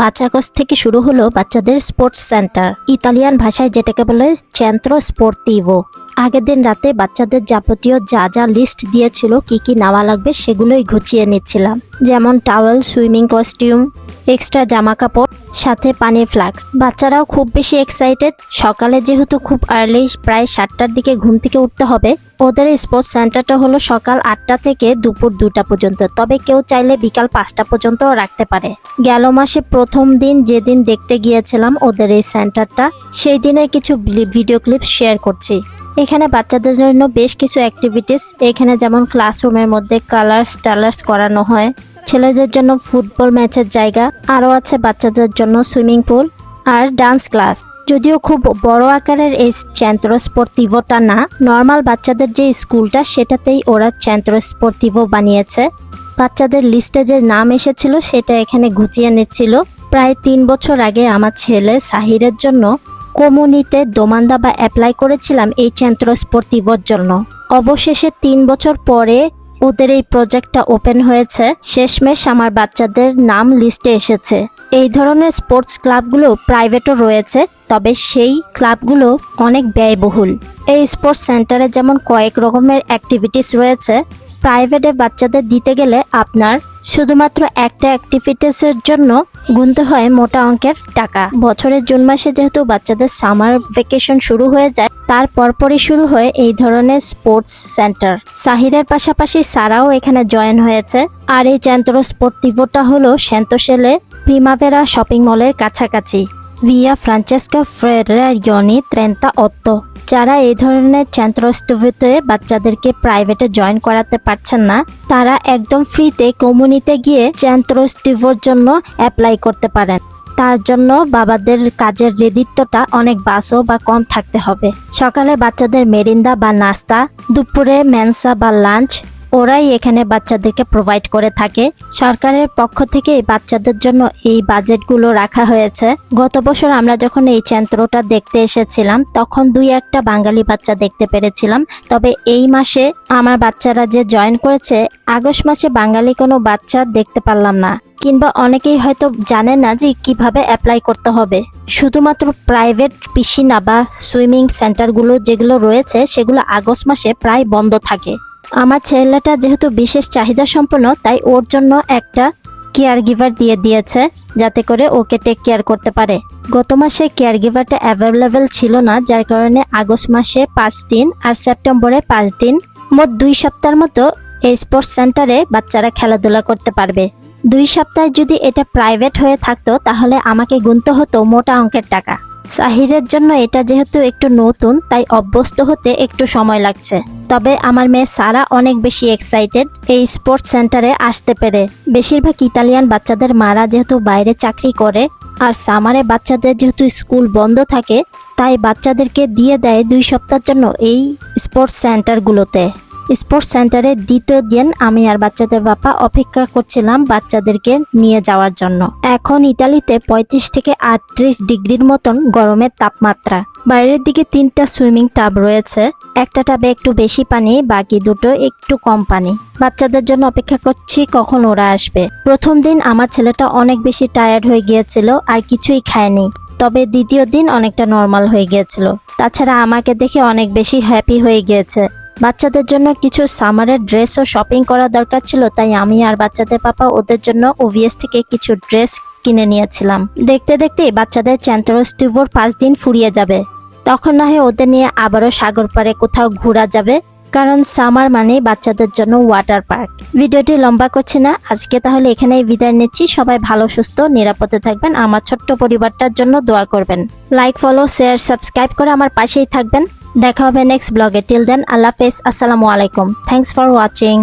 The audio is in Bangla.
পাঁচ আগস্ট থেকে শুরু হলো বাচ্চাদের স্পোর্টস সেন্টার, ইতালিয়ান ভাষায় যেটাকে বলে চেন্ত্র স্পোর্টিভো আগের দিন রাতে বাচ্চাদের যাবতীয় যা যা লিস্ট দিয়েছিল কি কি নেওয়া লাগবে সেগুলোই গুছিয়ে নিচ্ছিলাম। যেমন টাওয়েল সুইমিং কস্টিউম এক্সট্রা জামা কাপড় সাথে পানির ফ্লাক্স বাচ্চারাও খুব বেশি এক্সাইটেড সকালে যেহেতু খুব আর্লি প্রায় সাতটার দিকে ঘুম থেকে উঠতে হবে ওদের স্পোর্টস সেন্টারটা হলো সকাল আটটা থেকে দুপুর দুটা পর্যন্ত। তবে কেউ চাইলে বিকাল পাঁচটা পর্যন্ত রাখতে পারে। গেল মাসে প্রথম দিন যেদিন দেখতে গিয়েছিলাম ওদের এই সেন্টারটা সেই দিনের কিছু ভিডিও ক্লিপ শেয়ার করছি। এখানে বাচ্চাদের জন্য বেশ কিছু অ্যাক্টিভিটিস এখানে যেমন ক্লাসরুমের মধ্যে কালার্স টালার্স করানো হয়, ছেলেদের জন্য ফুটবল ম্যাচের জায়গা, আরও আছে বাচ্চাদের জন্য সুইমিং পুল আর ডান্স ক্লাস যদিও খুব বড় আকারের এই চ্যান্ত্র স্পোর্টিভোটা না নর্মাল বাচ্চাদের যে স্কুলটা সেটাতেই ওরা চ্যান্ত্র স্পোর্টিভো বানিয়েছে। বাচ্চাদের লিস্টে যে নাম এসেছিল সেটা এখানে গুছিয়ে নিচ্ছিল। প্রায় তিন বছর আগে আমার ছেলে সাহিরের জন্য কমুনিতে দোমান্দা বা অ্যাপ্লাই করেছিলাম এই চ্যান্ত্র স্পোর্টিভোর জন্য। অবশেষে তিন বছর পরে ওদের এই প্রজেক্টটা ওপেন হয়েছে। শেষমেশ আমার বাচ্চাদের নাম লিস্টে এসেছে। এই ধরনের স্পোর্টস ক্লাবগুলো প্রাইভেটও রয়েছে। তবে সেই ক্লাবগুলো অনেক ব্যয়বহুল। এই স্পোর্টস সেন্টারে যেমন কয়েক রকমের অ্যাক্টিভিটিস রয়েছে প্রাইভেটে বাচ্চাদের দিতে গেলে আপনার শুধুমাত্র একটা অ্যাক্টিভিটিসের জন্য গুনতে হয় মোটা অঙ্কের টাকা। বছরের জুন মাসে যেহেতু বাচ্চাদের সামার ভেকেশন শুরু হয়ে যায়, তার পরপরই শুরু হয় এই ধরনের স্পোর্টস সেন্টার। সাহিরের পাশাপাশি সারাও এখানে জয়েন হয়েছে। আর এই চ্যান্ত্র স্পোর্টিভোটা হলো সেন্তোশেলে প্রিমাভেরা শপিং মলের কাছাকাছি। ফ্রান্সেস্কা ফ্রেরিয়নি ত্রেন্তা অত্ত যারা এই ধরনের চ্যান্ত্রস্তুভিতে বাচ্চাদেরকে প্রাইভেটে জয়েন করাতে পারছেন না, তারা একদম ফ্রিতে কমিউনিতে গিয়ে চ্যান্ত্রস্তুভোর জন্য অ্যাপ্লাই করতে পারেন। তার জন্য বাবাদের কাজের রেদিত্বটা অনেক বাসো বা কম থাকতে হবে। সকালে বাচ্চাদের মেরিন্দা বা নাস্তা, দুপুরে মেনসা বা লাঞ্চ ওরাই এখানে বাচ্চাদেরকে প্রোভাইড করে থাকে। সরকারের পক্ষ থেকে এই বাচ্চাদের জন্য এই বাজেটগুলো রাখা হয়েছে। গত বছর আমরা যখন এই চেন্ত্রটা দেখতে এসেছিলাম, তখন দুই একটা বাঙালি বাচ্চা দেখতে পেরেছিলাম। তবে এই মাসে আমার বাচ্চারা যে জয়েন করেছে, আগস্ট মাসে বাঙালি কোনো বাচ্চা দেখতে পারলাম না। কিংবা অনেকেই হয়তো জানে না যে কীভাবে অ্যাপ্লাই করতে হবে। শুধুমাত্র প্রাইভেট পিসিনা বা সুইমিং সেন্টারগুলো যেগুলো রয়েছে, সেগুলো আগস্ট মাসে প্রায় বন্ধ থাকে। আমার ছেলেটা যেহেতু বিশেষ চাহিদা সম্পন্ন, তাই ওর জন্য একটা কেয়ার গিভার দিয়ে দিয়েছে, যাতে করে ওকে টেক কেয়ার করতে পারে। গত মাসে কেয়ার গিভারটা অ্যাভেলেবেল ছিল না, যার কারণে আগস্ট মাসে পাঁচ দিন আর সেপ্টেম্বরে পাঁচ দিন, মোট দুই সপ্তাহের মতো এই স্পোর্টস সেন্টারে বাচ্চারা খেলাধুলা করতে পারবে। দুই সপ্তাহে যদি এটা প্রাইভেট হয়ে থাকতো, তাহলে আমাকে গুনতে হতো মোটা অঙ্কের টাকা। সাহিরের জন্য এটা যেহেতু একটু নতুন, তাই অভ্যস্ত হতে একটু সময় লাগছে। তবে আমার মেয়ে সারা অনেক বেশি এক্সাইটেড এই স্পোর্টস সেন্টারে আসতে পেরে। বেশিরভাগ ইতালিয়ান বাচ্চাদের মারা যেহেতু বাইরে চাকরি করে, আর সামারে বাচ্চাদের যেহেতু স্কুল বন্ধ থাকে, তাই বাচ্চাদেরকে দিয়ে দেয় দুই সপ্তাহের জন্য এই স্পোর্টস সেন্টারগুলোতে স্পোর্টস সেন্টারে দ্বিতীয় দিন আমি আর বাচ্চাদের বাপা অপেক্ষা করছিলাম বাচ্চাদেরকে নিয়ে যাওয়ার জন্য। এখন ইতালিতে পঁয়ত্রিশ থেকে আটত্রিশ ডিগ্রির মতন গরমের তাপমাত্রা। বাইরের দিকে তিনটা সুইমিং টাব রয়েছে, একটা টাবে একটু বেশি পানি, বাকি দুটো একটু কম পানি। বাচ্চাদের জন্য অপেক্ষা করছি কখন ওরা আসবে। প্রথম দিন আমার ছেলেটা অনেক বেশি টায়ার্ড হয়ে গিয়েছিল আর কিছুই খায়নি। তবে দ্বিতীয় দিন অনেকটা নর্মাল হয়ে গিয়েছিল। তাছাড়া আমাকে দেখে অনেক বেশি হ্যাপি হয়ে গিয়েছে। বাচ্চাদের জন্য কিছু সামারের ড্রেস ও শপিং করা দরকার ছিল, তাই আমি আর বাচ্চাদের পাপা ওদের জন্য ওভিএস থেকে কিছু ড্রেস কিনে নিয়েছিলাম। দেখতে দেখতে বাচ্চাদের চ্যান্টারোস্টিভোর পাঁচ দিন ফুরিয়ে যাবে। তখন না হয় ওদের নিয়ে আবারও সাগর পাড়ে কোথাও ঘোরা যাবে। কারণ সামার মানে বাচ্চাদের জন্য ওয়াটার পার্ক। ভিডিওটি লম্বা করছে না, আজকে তাহলে এখানেই বিদায় নিচ্ছি। সবাই ভালো, সুস্থ, নিরাপদে থাকবেন। আমার ছোট্ট পরিবারটার জন্য দোয়া করবেন। লাইক ফলো শেয়ার সাবস্ক্রাইব করে আমার পাশেই থাকবেন। দেখা হবে নেক্সট ব্লগে টিল দেন আল্লাহ হাফেজ। আসসালামু আলাইকুম। Thanks for watching